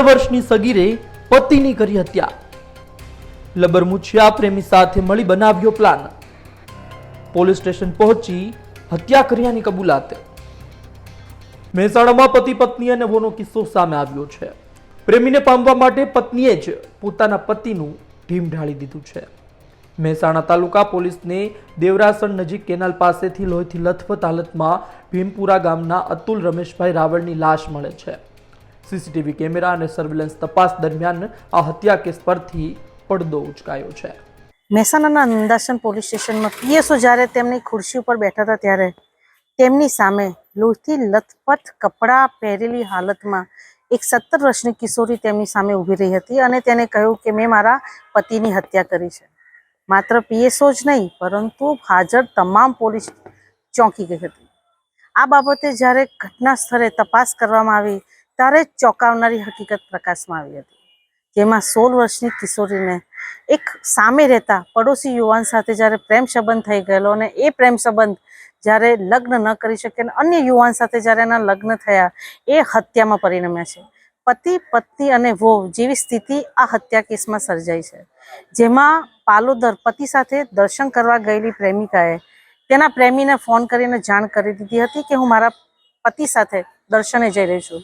સત્તર વર્ષની સગીરે પતિની કરી હત્યા. લબરમુછિયા પ્રેમી સાથે મળી બનાવ્યો પ્લાન. પોલીસ સ્ટેશન પહોંચી હત્યા કર્યાની કબૂલાત. મહેસાણામાં પતિ, પત્ની અને વોનો કિસ્સો સામે આવ્યો છે. પ્રેમીને પામવા માટે પત્નીએ જ પોતાના પતિનું ઢીમ ઢાળી દીધું છે. મહેસાણા તાલુકા પોલીસને દેવરાસણ નજીક કેનાલ પાસેથી લોહીથી લથપથ હાલતમાં ભીમપુરા ગામના અતુલ રમેશભાઈ રાવળની લાશ મળે છે. સીસીટીવી કેમેરા અને સર્વેલન્સ તપાસ દરમિયાન આ હત્યા કેસ પરથી પડદો ઉચકાયો છે. મહેસાણાના નંદાસન પોલીસ સ્ટેશનમાં પીએસઓ જ્યારે તેમની ખુરશી ઉપર બેઠા હતા ત્યારે તેમની સામે લોહીથી લથપથ કપડાં પહેરેલી હાલતમાં એક સત્તર વર્ષની કિશોરી તેમની સામે ઊભી રહી હતી અને તેને કહ્યું કે મેં મારા પતિની હત્યા કરી છે. માત્ર પીએસઓ જ નહીં, પરંતુ હાજર તમામ પોલીસ ચોંકી ગઈ હતી. આ બાબતે જ્યારે ઘટના સ્થળે તપાસ કરવામાં આવી ત્યારે ચોંકાવનારી હકીકત પ્રકાશમાં આવી હતી. જેમાં સોળ વર્ષની કિશોરીને એક સામે રહેતા પડોશી યુવાન સાથે જ્યારે પ્રેમ સંબંધ થઈ ગયેલો અને એ પ્રેમ સંબંધ જ્યારે લગ્ન ન કરી શકે અને અન્ય યુવાન સાથે જ્યારે એના લગ્ન થયા, એ હત્યામાં પરિણમ્યા છે. પતિ, પત્ની અને વહુ જેવી સ્થિતિ આ હત્યા કેસમાં સર્જાઈ છે. જેમાં પાલોદર પતિ સાથે દર્શન કરવા ગયેલી પ્રેમિકાએ તેના પ્રેમીને ફોન કરીને જાણ કરી દીધી હતી કે હું મારા પતિ સાથે દર્શને જઈ રહી છું.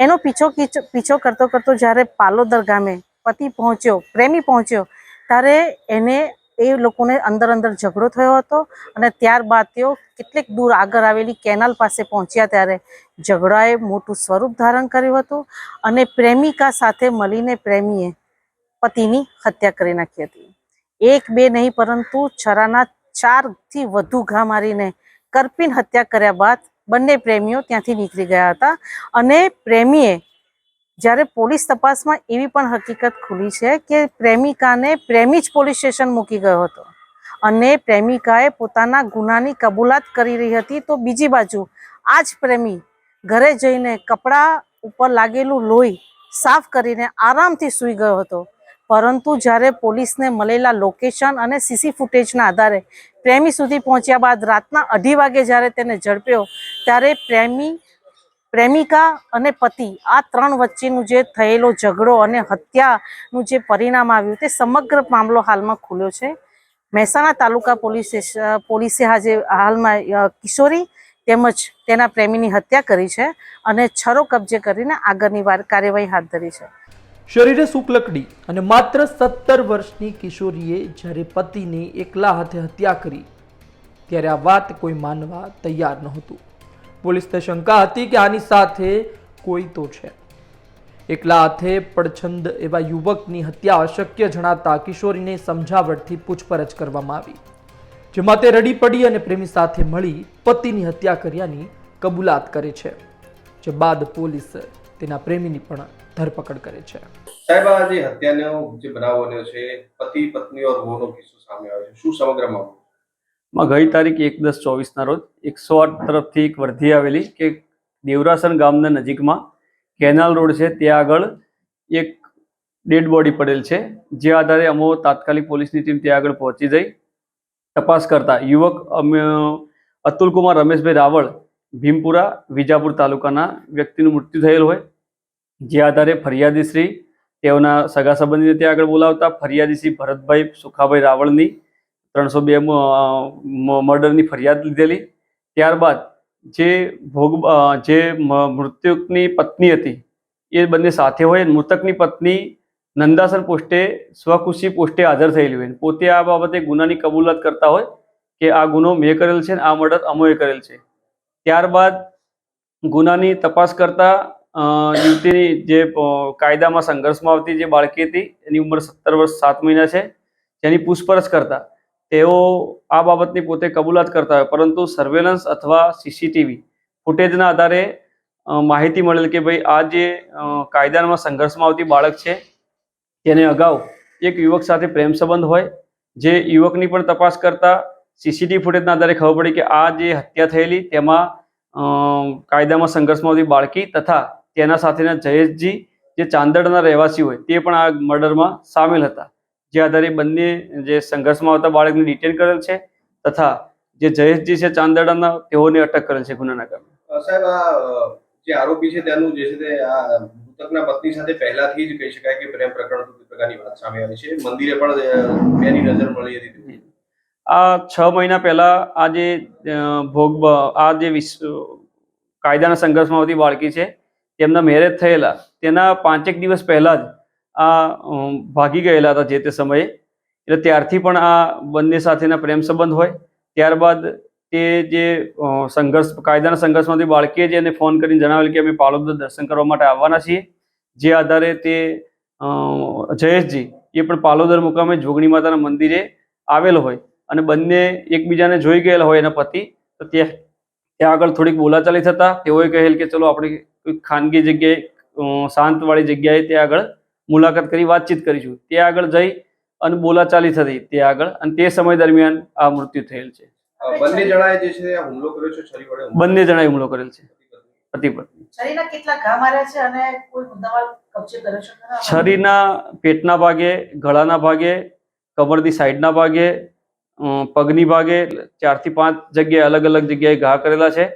એનો પીછો પીછો કરતો કરતો જ્યારે પાલોદર ગામે પતિ પહોંચ્યો, પ્રેમી પહોંચ્યો, ત્યારે એને એ લોકોને અંદર અંદર ઝઘડો થયો હતો અને ત્યારબાદ તેઓ કેટલીક દૂર આગળ આવેલી કેનાલ પાસે પહોંચ્યા ત્યારે ઝઘડાએ મોટું સ્વરૂપ ધારણ કર્યું હતું અને પ્રેમિકા સાથે મળીને પ્રેમીએ પતિની હત્યા કરી નાખી હતી. એક, બે નહીં પરંતુ છરાના ચારથી વધુ ઘા મારીને કરપીન હત્યા કર્યા બાદ બંને પ્રેમીઓ ત્યાંથી નીકળી ગયા હતા. અને પ્રેમીએ જ્યારે પોલીસ તપાસમાં એવી પણ હકીકત ખુલી છે કે પ્રેમિકાને પ્રેમી જ પોલીસ સ્ટેશન મૂકી ગયો હતો. અને પ્રેમિકાએ પોતાના ગુનાની કબૂલાત કરી રહી હતી તો બીજી બાજુ આ જ પ્રેમી ઘરે જઈને કપડાં ઉપર લાગેલું લોહી સાફ કરીને આરામથી સૂઈ ગયો હતો. પરંતુ જ્યારે પોલીસને મળેલા લોકેશન અને સીસી ફૂટેજના આધારે પ્રેમી સુધી પહોંચ્યા બાદ રાતના અઢી વાગે જ્યારે તેને ઝડપ્યો, ત્યારે પ્રેમી, પ્રેમિકા અને પતિ આ ત્રણ વચ્ચેનું જે થયેલો ઝઘડો અને હત્યાનું જે પરિણામ આવ્યું તે સમગ્ર મામલો હાલમાં ખુલ્યો છે. મહેસાણા તાલુકા પોલીસ પોલીસે આજે હાલમાં કિશોરી તેમજ તેના પ્રેમીની હત્યા કરી છે અને છરો કબજે કરીને આગળની વાર કાર્યવાહી હાથ ધરી છે. શરીરે શુક્લકડી અને માત્ર સત્તર વર્ષની કિશોરીએ જ્યારે પતિની એકલા હાથે હત્યા કરી, ત્યારે આ વાત કોઈ માનવા તૈયાર નહોતું. પોલીસને શંકા હતી કે આની સાથે કોઈ તો છે. એકલા હાથે પડછંદ એવા યુવકની હત્યા અશક્ય જણાતા કિશોરીને સમજાવટથી પૂછપરછ કરવામાં આવી, જેમાં તે રડી પડી અને પ્રેમી સાથે મળી પતિની હત્યા કર્યાની કબૂલાત કરે છે, જે બાદ પોલીસ તેના પ્રેમીની પણ ધરપકડ કરે છે. સાહેબ આ જે હત્યાનો જે બનાવ બન્યો છે પતિ પત્ની ઓર વોનો કિસ્સો સામે આવ્યો છે. શું સમગ્રમાં ગઈ તારીખ એક દસ ચોવીસના રોજ એકસો આઠ તરફથી એક વર્ધી આવેલી કે દેવરાસન ગામના નજીકમાં કેનાલ રોડ છે ત્યાં આગળ એક ડેડ બોડી પડેલ છે જે આધારે અમો તાત્કાલિક પોલીસની ટીમ ત્યાં આગળ પહોંચી જઈ તપાસ કરતા યુવક અતુલકુમાર અતુલ કુમાર રમેશભાઈ રાવળ ભીમપુરા વિજાપુર તાલુકાના વ્યક્તિનું મૃત્યુ થયેલ હોય. જે આધારે ફરિયાદીશ્રી તેઓના સગા સંબંધીને ત્યાં આગળ બોલાવતા ફરિયાદીશ્રી ભરતભાઈ સુખાભાઈ રાવળની ત્રણસો બે મર્ડરની ફરિયાદ લીધેલી. ત્યારબાદ જે ભોગ જે મ- મૃતકની પત્ની હતી, એ બંને સાથે હોય મૃતકની પત્ની નંદાસર પોસ્ટે, સ્વખુશી પોસ્ટે હાજર થયેલી હોય. પોતે આ બાબતે ગુનાની કબૂલાત કરતા હોય કે આ ગુનો મેં કરેલ છે અને આ મર્ડર અમોએ કરેલ છે. ત્યારબાદ ગુનાની તપાસ કરતા યુવતીની જે કાયદામાં સંઘર્ષમાં આવતી જે બાળકી હતી, એની ઉંમર સત્તર વર્ષ, સાત મહિના છે, જેની પૂછપરછ કરતા, તેઓ આ બાબતની પોતે કબૂલાત કરતા હોય, પરંતુ સર્વેલન્સ અથવા સીસીટીવી ફૂટેજના આધારે માહિતી મળેલ કે ભાઈ આ જે કાયદામાં સંઘર્ષમાં આવતી બાળક છે, તેને અગાઉ એક યુવક સાથે પ્રેમ સંબંધ હોય, જે યુવકની પણ તપાસ કરતા સીસીટીવી ફૂટેજના આધારે ખબર પડી કે આ જે હત્યા થયેલી, તેમાં કાયદામાં સંઘર્ષમાં આવતી બાળકી તથા તેના સાથેના જયેશજી જે ચાંદડના રહેવાસી હોય તે પણ આ મર્ડરમાં સામેલ હતા. જે આધારે બંને જે સંઘર્ષમાં આવતા બાળકને ડિટેન કરેલ છે તથા જે જયેશજી છે ચાંદડાના તેઓને અટક કરેલ છે ગુનાના કામે સાહેબ આ જે આરોપી છે તેનું જે છે તે આ મૃતકના પત્ની સાથે પહેલાથી જ કહી શકાય કે પ્રેમ પ્રકરણ પ્રકારની વાત સામે આવી છે. મંદિરે પણ બેની નજર મળી હતી. આ છ મહિના પહેલા આ જે ભોગ આ જે વિશ્વ કાયદાના સંઘર્ષમાં આવતી બાળકી છે તેમના મેરેજ થયેલા, તેના પાંચેક દિવસ પહેલાં જ આ ભાગી ગયેલા હતા જે તે સમયે. એટલે ત્યારથી પણ આ બંને સાથેના પ્રેમ સંબંધ હોય. ત્યારબાદ તે જે સંઘર્ષ, કાયદાના સંઘર્ષમાંથી બાળકીએ જ એને ફોન કરીને જણાવેલ કે અમે પાલોદર દર્શન કરવા માટે આવવાના છીએ. જે આધારે તે જયેશજી એ પણ પાલોદર મુકામે જોગણી માતાના મંદિરે આવેલ હોય અને બંને એકબીજાને જોઈ ગયેલા હોય એના પતિ. તો ત્યાં ત્યાં આગળ થોડીક બોલાચાલી થતા તેઓએ કહેલ કે ચલો આપણે કોઈ ખાનગી જગ્યાએ શાંતવાળી જગ્યાએ ત્યાં આગળ મુલાકાત કરી વાતચીત કરીશું. ત્યાં આગળ જઈ અને બોલાચાલી થતી ત્યાં આગળ અને તે સમય દરમિયાન આ મૃત્યુ થયેલ છે. બંને જણાએ જે છે હુમલો કર્યો છે છરી વડે બંને જણાએ હુમલો કરેલ છે. પતિ પત્ની. શરીરના કેટલા ઘા માર્યા છે અને કોઈ મુદ્દામાલ કબજે કર્યો છે? શરીરના પેટના ભાગે ગળાના ભાગે કમરની સાઈડના ભાગે અ, પગની ભાગે ચારથી પાંચ જગ્યાએ અલગ અલગ જગ્યાએ ઘા કરેલા છે.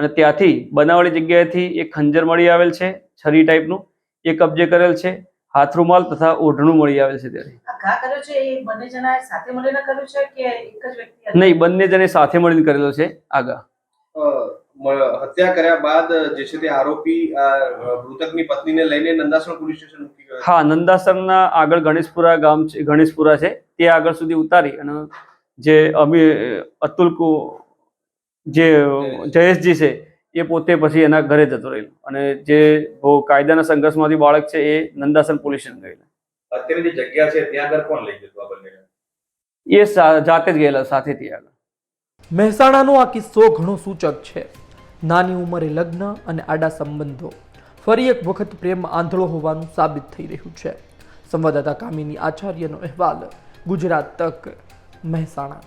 અને ત્યાંથી બનાવવાળી જગ્યાએથી એક ખંજર મળી આવેલ છે છરી ટાઈપનું. એ કબજે કરેલ છે હાથ રૂમાલ તથા ઓઢણું મળી આવેલ છે ત્યારે આ ઘા કર્યો છે એ બંને જણાએ સાથે મળીને કર્યું છે કે એક જ વ્યક્તિ નહીં બંને જણે સાથે મળીને કરેલો છે આગળ હત્યા કર્યા બાદ જે છે તે આરોપી મૃતકની પત્નીને લઈને નંદાસણ પોલીસ સ્ટેશન હા નંદાસણના આગળ ગણેશપુરા ગામ છે ગણેશપુરા છે તે આગળ સુધી ઉતારી અને જે અમી અતુલ કુ જે જયેશજી છે એ પોતે પછી એના ઘરે જતો રહેલો. અને જે કાયદાના સંઘર્ષમાંથી બાળક છે એ નંદાસન પોલીસ સ્ટેશન ગયેલા. અત્યારે જે જગ્યા છે ત્યાં આગળ કોણ લઈ જતો આ બંને એ જાતે જ ગયેલા સાથે ત્યાં આગળ. મહેસાણાનો આ કિસ્સો ઘણો સૂચક છે. નાની ઉંમરે લગ્ન અને આડા સંબંધો. ફરી એક વખત પ્રેમ આંધળો હોવાનું સાબિત થઈ રહ્યું છે. સંવાદદાતા કામિની આચાર્યનો અહેવાલ ગુજરાત તક મહેસાણા.